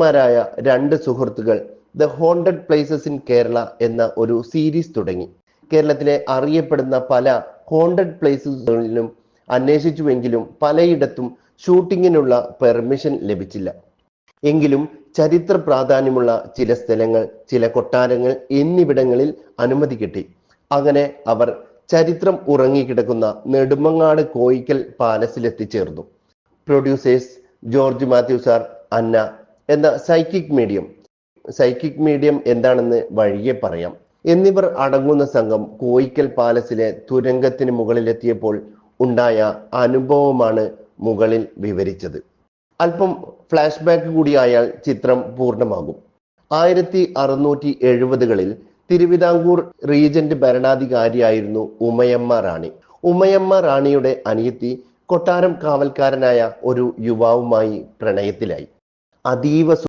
മാരായ രണ്ട് സുഹൃത്തുക്കൾ the haunted places in Kerala എന്ന ഒരു സീരീസ് തുടങ്ങി. കേരളത്തിലെ അറിയപ്പെടുന്ന പല ഹോണ്ടഡ് പ്ലേസുകളിലും അന്വേഷിച്ചുവെങ്കിലും പലയിടത്തും ഷൂട്ടിങ്ങിനുള്ള പെർമിഷൻ ലഭിച്ചില്ല. എങ്കിലും ചരിത്ര പ്രാധാന്യമുള്ള ചില സ്ഥലങ്ങൾ ചില കൊട്ടാരങ്ങൾ എന്നിവിടങ്ങളിൽ അനുമതി കിട്ടി. അങ്ങനെ അവർ ചരിത്രം ഉറങ്ങിക്കിടക്കുന്ന നെടുമങ്ങാട് കോയിക്കൽ പാലസിൽ എത്തിച്ചേർന്നു പ്രൊഡ്യൂസേഴ്സ് ജോർജ് മാത്യു സാർ അന്ന എന്ന സൈക്കിക് മീഡിയം സൈക്കിക് മീഡിയം എന്താണെന്ന് വഴിയെ പറയാം. എന്നിവർ അടങ്ങുന്ന സംഘം കോയിക്കൽ പാലസിലെ തുരങ്കത്തിന് മുകളിലെത്തിയപ്പോൾ ഉണ്ടായ അനുഭവമാണ് മുകളിൽ വിവരിച്ചത്. അല്പം ഫ്ലാഷ് ബാക്ക് കൂടിയായാൽ ചിത്രം പൂർണമാകും. ആയിരത്തി അറുന്നൂറ്റി എഴുപതുകളിൽ തിരുവിതാംകൂർ റീജന്റ് ഭരണാധികാരിയായിരുന്നു ഉമയമ്മ റാണി. ഉമയമ്മ റാണിയുടെ അനിയത്തി കൊട്ടാരം കാവൽക്കാരനായ ഒരു യുവാവുമായി പ്രണയത്തിലായി. അതീവ